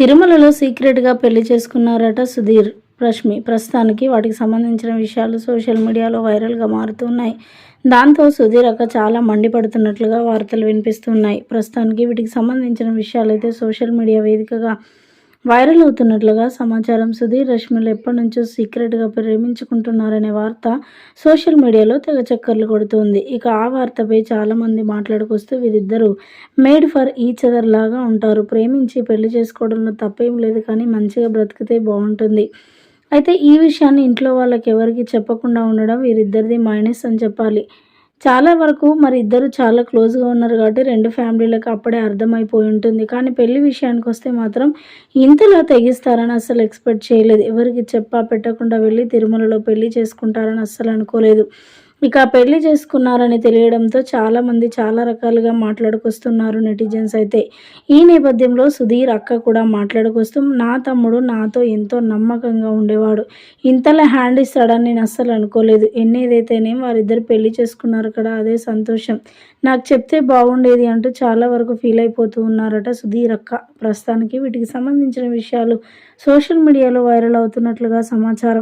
తిరుమలలో సీక్రెట్గా పెళ్ళి చేసుకున్నారట సుధీర్ రష్మి. ప్రస్తుతానికి వాటికి సంబంధించిన విషయాలు సోషల్ మీడియాలో వైరల్గా మారుతున్నాయి. దాంతో సుధీర్ అక్క చాలా మండిపడుతున్నట్లుగా వార్తలు వినిపిస్తున్నాయి. ప్రస్తుతానికి వీటికి సంబంధించిన విషయాలైతే సోషల్ మీడియా వేదికగా వైరల్ అవుతున్నట్లుగా సమాచారం సుధీర్ రష్మిలు ఎప్పటి నుంచో సీక్రెట్గా ప్రేమించుకుంటున్నారనే వార్త సోషల్ మీడియాలో తెగ చక్కర్లు కొడుతుంది. ఇక ఆ వార్తపై చాలామంది మాట్లాడుకొస్తూ వీరిద్దరూ మేడ్ ఫర్ ఈచ్ అదర్ లాగా ఉంటారు. ప్రేమించి పెళ్ళి చేసుకోవడంలో తప్పేం లేదు కానీ మంచిగా బ్రతికితే బాగుంటుంది. అయితే ఈ విషయాన్ని ఇంట్లో వాళ్ళకి ఎవరికి చెప్పకుండా ఉండడం వీరిద్దరిది మైనస్ అని చెప్పాలి. చాలా వరకు మరి ఇద్దరు చాలా క్లోజ్గా ఉన్నారు కాబట్టి రెండు ఫ్యామిలీలకు అప్పుడే అర్థమైపోయి ఉంటుంది. కానీ పెళ్ళి విషయానికి వస్తే మాత్రం ఇంతలా తెగిస్తారని అస్సలు ఎక్స్పెక్ట్ చేయలేదు. ఎవరికి చెప్పా పెట్టకుండా వెళ్ళి తిరుమలలో పెళ్ళి చేసుకుంటారని అస్సలు అనుకోలేదు. ఇక పెళ్ళి చేసుకున్నారని తెలియడంతో చాలామంది చాలా రకాలుగా మాట్లాడుకొస్తున్నారు నెటిజన్స్ అయితే. ఈ నేపథ్యంలో సుధీర్ అక్క కూడా మాట్లాడుకొస్తూ నా తమ్ముడు నాతో ఎంతో నమ్మకంగా ఉండేవాడు. ఇంతలా హ్యాండ్ ఇస్తాడని నేను అస్సలు అనుకోలేదు. ఎన్నేదైతేనే వారిద్దరు పెళ్ళి చేసుకున్నారు కదా అదే సంతోషం. నాకు చెప్తే బాగుండేది అంటూ చాలా వరకు ఫీల్ అయిపోతూ ఉన్నారట సుధీర్ అక్క. ప్రస్తుతానికి వీటికి సంబంధించిన విషయాలు సోషల్ మీడియాలో వైరల్ అవుతున్నట్లుగా సమాచారం.